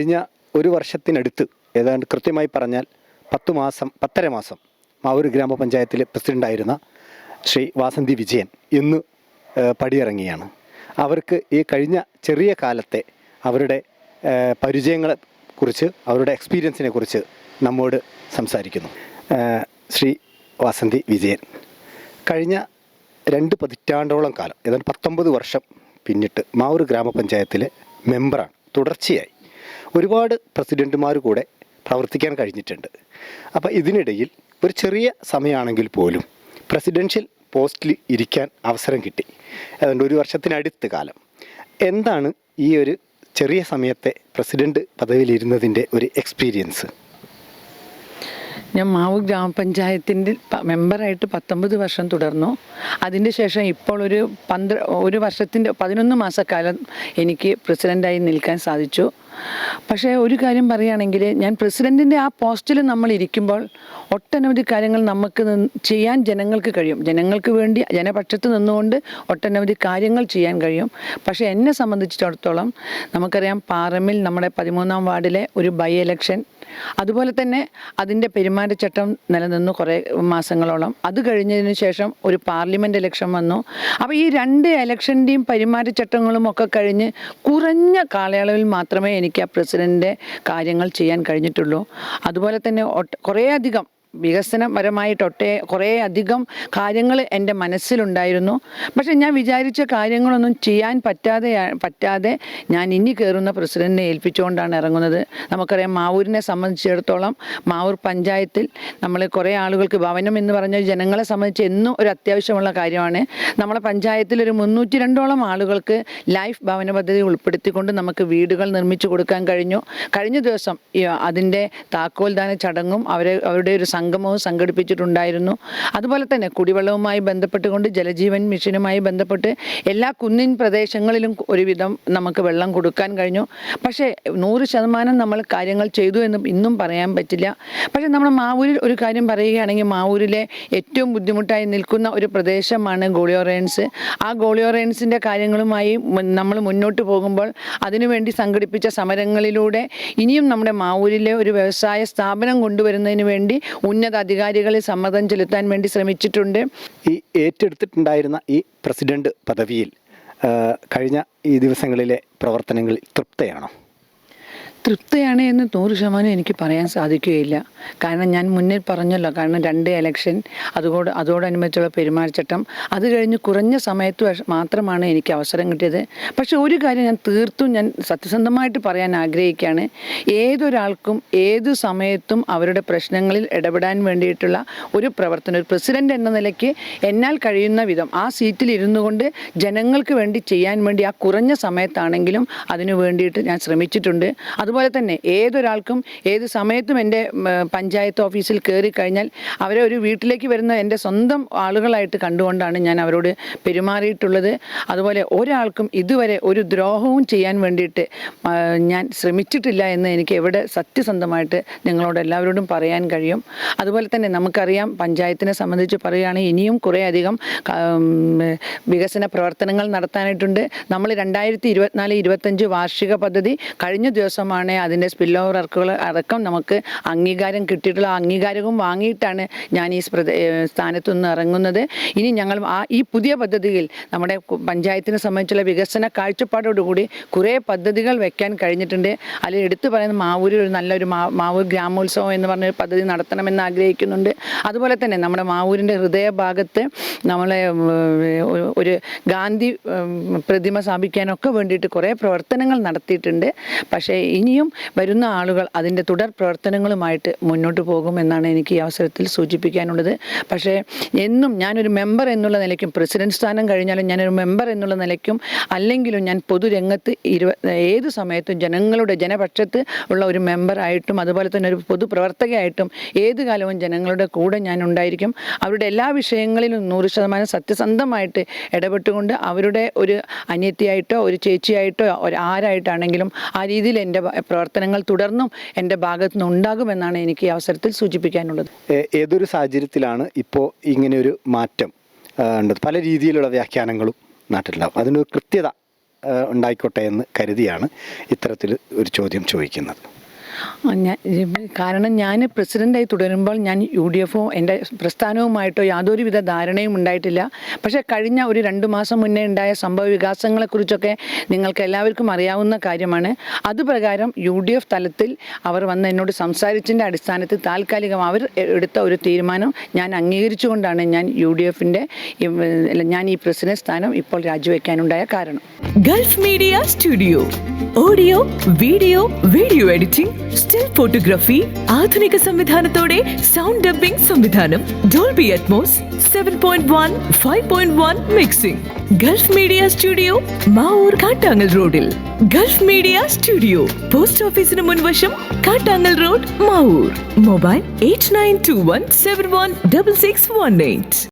കഴിഞ്ഞ ഒരു വർഷത്തിനടുത്ത് ഏതാണ്ട് കൃത്യമായി പറഞ്ഞാൽ പത്തു മാസം പത്തര മാസം മാവൂർ ഗ്രാമപഞ്ചായത്തിലെ പ്രസിഡന്റായിരുന്ന ശ്രീ വാസന്തി വിജയൻ ഇന്ന് പടിയിറങ്ങിയാണ് അവർക്ക് ഈ കഴിഞ്ഞ ചെറിയ കാലത്തെ അവരുടെ പരിചയങ്ങളെ കുറിച്ച് അവരുടെ എക്സ്പീരിയൻസിനെ കുറിച്ച് നമ്മോട് സംസാരിക്കുന്നു. ശ്രീ വാസന്തി വിജയൻ. കഴിഞ്ഞ രണ്ട് പതിറ്റാണ്ടോളം കാലം ഏതാണ്ട് പത്തൊമ്പത് വർഷം പിന്നിട്ട് മാവൂർ ഗ്രാമപഞ്ചായത്തിലെ മെമ്പറാണ്. തുടർച്ചയായി ഒരുപാട് പ്രസിഡന്റുമാർ കൂടെ പ്രവർത്തിക്കാൻ കഴിഞ്ഞിട്ടുണ്ട്. അപ്പോൾ ഇതിനിടയിൽ ഒരു ചെറിയ സമയമാണെങ്കിൽ പോലും പ്രസിഡൻഷ്യൽ പോസ്റ്റിൽ ഇരിക്കാൻ അവസരം കിട്ടി. അതുകൊണ്ട് ഒരു വർഷത്തിനടുത്ത് കാലം. എന്താണ് ഈ ഒരു ചെറിയ സമയത്തെ പ്രസിഡന്റ് പദവിയിലിരുന്നതിന്റെ ഒരു എക്സ്പീരിയൻസ്? ഞാൻ മാവു ഗ്രാമപഞ്ചായത്തിന്റെ മെമ്പറായിട്ട് പത്തൊമ്പത് വർഷം തുടർന്നു. അതിന്റെ ശേഷം ഇപ്പോൾ ഒരു പന്ത്ര ഒരു വർഷത്തിന്റെ പതിനൊന്ന് മാസക്കാലം എനിക്ക് പ്രസിഡന്റായി നിൽക്കാൻ സാധിച്ചു. പക്ഷേ ഒരു കാര്യം പറയുകയാണെങ്കിൽ ഞാൻ പ്രസിഡന്റിന്റെ ആ പോസ്റ്റിൽ നമ്മൾ ഇരിക്കുമ്പോൾ ഒട്ടനവധി കാര്യങ്ങൾ നമുക്ക് ചെയ്യാൻ ജനങ്ങൾക്ക് കഴിയും. ജനങ്ങൾക്ക് വേണ്ടി ജനപക്ഷത്ത് നിന്നുകൊണ്ട് ഒട്ടനവധി കാര്യങ്ങൾ ചെയ്യാൻ കഴിയും. പക്ഷേ എന്നെ സംബന്ധിച്ചിടത്തോളം നമുക്കറിയാം പാറമിൽ നമ്മുടെ പതിമൂന്നാം വാർഡിലെ ഒരു ബൈ എലക്ഷൻ അതുപോലെ തന്നെ അതിന്റെ പെരുമാറ്റച്ചട്ടം നിലനിന്നു കുറേ മാസങ്ങളോളം. അത് കഴിഞ്ഞതിന് ശേഷം ഒരു പാർലമെന്റ് ഇലക്ഷൻ വന്നു. അപ്പോൾ ഈ രണ്ട് ഇലക്ഷന്റെയും പെരുമാറ്റച്ചട്ടങ്ങളും ഒക്കെ കഴിഞ്ഞ് കുറഞ്ഞ കാലയളവിൽ മാത്രമേ എനിക്ക് ആ പ്രസിഡന്റിന്റെ കാര്യങ്ങൾ ചെയ്യാൻ കഴിഞ്ഞിട്ടുള്ളൂ. അതുപോലെ തന്നെ കുറേയധികം വികസനപരമായിട്ട് ഒട്ടേ കുറേ അധികം കാര്യങ്ങൾ എന്റെ മനസ്സിലുണ്ടായിരുന്നു. പക്ഷേ ഞാൻ വിചാരിച്ച കാര്യങ്ങളൊന്നും ചെയ്യാൻ പറ്റാതെ പറ്റാതെ ഞാൻ ഇനി കയറുന്ന പ്രസിഡന്റിനെ ഏൽപ്പിച്ചുകൊണ്ടാണ് ഇറങ്ങുന്നത്. നമുക്കറിയാം മാവൂരിനെ സംബന്ധിച്ചിടത്തോളം മാവൂർ പഞ്ചായത്തിൽ നമ്മൾ കുറേ ആളുകൾക്ക് ഭവനം എന്ന് പറഞ്ഞ ജനങ്ങളെ സംബന്ധിച്ച് എന്നും ഒരു അത്യാവശ്യമുള്ള കാര്യമാണ്. നമ്മുടെ പഞ്ചായത്തിൽ ഒരു മുന്നൂറ്റി രണ്ടോളം ആളുകൾക്ക് ലൈഫ് ഭവന പദ്ധതി ഉൾപ്പെടുത്തിക്കൊണ്ട് നമുക്ക് വീടുകൾ നിർമ്മിച്ചു കൊടുക്കാൻ കഴിഞ്ഞു. കഴിഞ്ഞ ദിവസം അതിന്റെ താക്കോൽദാന ചടങ്ങും അവരെ അവരുടെ ഒരു സംഗമവും സംഘടിപ്പിച്ചിട്ടുണ്ടായിരുന്നു. അതുപോലെ തന്നെ കുടിവെള്ളവുമായി ബന്ധപ്പെട്ടുകൊണ്ട് ജലജീവൻ മിഷനുമായി ബന്ധപ്പെട്ട് എല്ലാ കുന്നിൻ പ്രദേശങ്ങളിലും ഒരുവിധം നമുക്ക് വെള്ളം കൊടുക്കാൻ കഴിഞ്ഞു. പക്ഷേ നൂറ് ശതമാനം നമ്മൾ കാര്യങ്ങൾ ചെയ്തു എന്ന് ഇന്നും പറയാൻ പറ്റില്ല. പക്ഷേ നമ്മൾ മാവൂരിൽ ഒരു കാര്യം പറയുകയാണെങ്കിൽ മാവൂരിലെ ഏറ്റവും ബുദ്ധിമുട്ടായി നിൽക്കുന്ന ഒരു പ്രദേശമാണ് ഗോളിയോറയൻസ് ആ ഗോളിയോറയൻസിന്റെ കാര്യങ്ങളുമായി നമ്മൾ മുന്നോട്ട് പോകുമ്പോൾ അതിനുവേണ്ടി സംഘടിപ്പിച്ച സമരങ്ങളിലൂടെ ഇനിയും നമ്മുടെ മാവൂരിലെ ഒരു വ്യവസായ സ്ഥാപനം കൊണ്ടുവരുന്നതിന് വേണ്ടി ഉന്നത അധികാരികളെ സമ്മതം ചെലുത്താൻ വേണ്ടി ശ്രമിച്ചിട്ടുണ്ട്. ഈ ഏറ്റെടുത്തിട്ടുണ്ടായിരുന്ന ഈ പ്രസിഡന്റ് പദവിയിൽ കഴിഞ്ഞ ഈ ദിവസങ്ങളിലെ പ്രവർത്തനങ്ങളിൽ തൃപ്തയാണോ? തൃപ്തിയാണ് എന്ന് നൂറ് ശതമാനം എനിക്ക് പറയാൻ സാധിക്കുകയില്ല. കാരണം ഞാൻ മുന്നേ പറഞ്ഞല്ലോ കാരണം രണ്ട് എലക്ഷൻ അതുകൂടെ അതോടനുബന്ധിച്ചുള്ള പെരുമാറ്റച്ചട്ടം അത് കഴിഞ്ഞ് കുറഞ്ഞ സമയത്ത് മാത്രമാണ് എനിക്ക് അവസരം കിട്ടിയത്. പക്ഷെ ഒരു കാര്യം ഞാൻ തീർത്തും ഞാൻ സത്യസന്ധമായിട്ട് പറയാൻ ആഗ്രഹിക്കുകയാണ്. ഏതൊരാൾക്കും ഏത് സമയത്തും അവരുടെ പ്രശ്നങ്ങളിൽ ഇടപെടാൻ വേണ്ടിയിട്ടുള്ള ഒരു പ്രവർത്തനം ഒരു പ്രസിഡന്റ് എന്ന നിലയ്ക്ക് എന്നാൽ കഴിയുന്ന വിധം ആ സീറ്റിൽ ഇരുന്നു കൊണ്ട് ജനങ്ങൾക്ക് വേണ്ടി ചെയ്യാൻ വേണ്ടി ആ കുറഞ്ഞ സമയത്താണെങ്കിലും അതിനു വേണ്ടിയിട്ട് ഞാൻ ശ്രമിച്ചിട്ടുണ്ട്. അതുപോലെ തന്നെ ഏതൊരാൾക്കും ഏത് സമയത്തും എന്റെ പഞ്ചായത്ത് ഓഫീസിൽ കയറി കഴിഞ്ഞാൽ അവരെ ഒരു വീട്ടിലേക്ക് വരുന്ന എന്റെ സ്വന്തം ആളുകളായിട്ട് കണ്ടുകൊണ്ടാണ് ഞാൻ അവരോട് പെരുമാറിയിട്ടുള്ളത്. അതുപോലെ ഒരാൾക്കും ഇതുവരെ ഒരു ദ്രോഹവും ചെയ്യാൻ വേണ്ടിയിട്ട് ഞാൻ ശ്രമിച്ചിട്ടില്ല എന്ന് എനിക്ക് എവിടെ സത്യസന്ധമായിട്ട് നിങ്ങളോട് എല്ലാവരോടും പറയാൻ കഴിയും. അതുപോലെ തന്നെ നമുക്കറിയാം പഞ്ചായത്തിനെ സംബന്ധിച്ച് പറയുകയാണെങ്കിൽ ഇനിയും കുറേയധികം വികസന പ്രവർത്തനങ്ങൾ നടത്താനായിട്ടുണ്ട്. നമ്മൾ രണ്ടായിരത്തി ഇരുപത്തിനാല് ഇരുപത്തഞ്ച് വാർഷിക പദ്ധതി കഴിഞ്ഞ ദിവസമാണ് അതിന്റെ സ്പിൽ ഓവർ വർക്കുകൾ അടക്കം നമുക്ക് അംഗീകാരം കിട്ടിയിട്ടുള്ള അംഗീകാരവും വാങ്ങിയിട്ടാണ് ഞാൻ ഈ സ്ഥാനത്തു നിന്ന് ഇറങ്ങുന്നത്. ഇനി ഞങ്ങൾ ആ ഈ പുതിയ പദ്ധതിയിൽ നമ്മുടെ പഞ്ചായത്തിനെ സംബന്ധിച്ചുള്ള വികസന കാഴ്ചപ്പാടോടുകൂടി കുറേ പദ്ധതികൾ വെക്കാൻ കഴിഞ്ഞിട്ടുണ്ട്. അതിൽ എടുത്തു പറയുന്ന മാവൂരിൽ ഒരു നല്ലൊരു മാവൂർ ഗ്രാമോത്സവം എന്ന് പറഞ്ഞൊരു പദ്ധതി നടത്തണമെന്ന് ആഗ്രഹിക്കുന്നുണ്ട്. അതുപോലെ തന്നെ നമ്മുടെ മാവൂരിന്റെ ഹൃദയഭാഗത്ത് നമ്മളെ ഒരു- ഗാന്ധി പ്രതിമ സ്ഥാപിക്കാനൊക്കെ വേണ്ടിയിട്ട് കുറേ പ്രവർത്തനങ്ങൾ നടത്തിയിട്ടുണ്ട്. പക്ഷേ ഇനിയും വരുന്ന ആളുകൾ അതിന്റെ തുടർ പ്രവർത്തനങ്ങളുമായിട്ട് മുന്നോട്ട് പോകുമെന്നാണ് എനിക്ക് ഈ അവസരത്തിൽ സൂചിപ്പിക്കാനുള്ളത്. പക്ഷേ എന്നും ഞാനൊരു മെമ്പർ എന്നുള്ള നിലയ്ക്കും പ്രസിഡന്റ് സ്ഥാനം കഴിഞ്ഞാലും ഞാനൊരു മെമ്പർ എന്നുള്ള നിലയ്ക്കും അല്ലെങ്കിലും ഞാൻ പൊതുരംഗത്ത് ഇരുപ ഏത് സമയത്തും ജനങ്ങളുടെ ജനപക്ഷത്ത് ഉള്ള ഒരു മെമ്പറായിട്ടും അതുപോലെ തന്നെ ഒരു പൊതുപ്രവർത്തകയായിട്ടും ഏത് കാലവും ജനങ്ങളുടെ കൂടെ ഞാൻ ഉണ്ടായിരിക്കും. അവരുടെ എല്ലാ വിഷയങ്ങളിലും നൂറ് ശതമാനം സത്യസന്ധമായിട്ട് ഇടപെട്ടുകൊണ്ട് അവരുടെ ഒരു അനിയത്തിയായിട്ടോ ഒരു ചേച്ചിയായിട്ടോ ഒരു ആരായിട്ടാണെങ്കിലും ആ രീതിയിൽ എന്റെ പ്രവർത്തനങ്ങൾ തുടർന്നും എന്റെ ഭാഗത്തു നിന്ന് ഉണ്ടാകുമെന്നാണ് എനിക്ക് ഈ അവസരത്തിൽ സൂചിപ്പിക്കാനുള്ളത്. ഏതൊരു സാഹചര്യത്തിലാണ് ഇപ്പോൾ ഇങ്ങനെയൊരു മാറ്റം ഉണ്ടത്? പല രീതിയിലുള്ള വ്യാഖ്യാനങ്ങളും നാട്ടിലുണ്ടാവും. അതിനൊരു കൃത്യത ഉണ്ടായിക്കോട്ടെ എന്ന് കരുതിയാണ് ഇത്തരത്തിൽ ഒരു ചോദ്യം ചോദിക്കുന്നത്. കാരണം ഞാൻ പ്രസിഡന്റായി തുടരുമ്പോൾ ഞാൻ യു ഡി എഫോ എന്റെ പ്രസ്ഥാനവുമായിട്ടോ യാതൊരുവിധ ധാരണയും ഉണ്ടായിട്ടില്ല. പക്ഷേ കഴിഞ്ഞ ഒരു രണ്ട് മാസം മുന്നേ ഉണ്ടായ സംഭവ വികാസങ്ങളെക്കുറിച്ചൊക്കെ നിങ്ങൾക്ക് എല്ലാവർക്കും അറിയാവുന്ന കാര്യമാണ്. അതുപ്രകാരം യു ഡി എഫ് തലത്തിൽ അവർ വന്ന് എന്നോട് സംസാരിച്ചതിന്റെ അടിസ്ഥാനത്തിൽ താൽക്കാലികം അവർ എടുത്ത ഒരു തീരുമാനം ഞാൻ അംഗീകരിച്ചുകൊണ്ടാണ് ഞാൻ യു ഡി എഫിന്റെ ഞാൻ ഈ പ്രസിഡന്റ് സ്ഥാനം ഇപ്പോൾ രാജിവെക്കാനുണ്ടായ കാരണം. Gulf Media Studio. Audio video video editing still photography ആധുനിക സംവിധാനത്തോടെ സൗണ്ട് ഡബിംഗ് സംവിധാനം. Dolby Atmos seven point one five point one mixing Gulf Media Studio Mavoor Kattangal റോഡിൽ. ഗൾഫ് മീഡിയ സ്റ്റുഡിയോ പോസ്റ്റ് ഓഫീസിന് മുൻവശം Kattangal road Mavoor. Mobile eight nine two one seven one double six one eight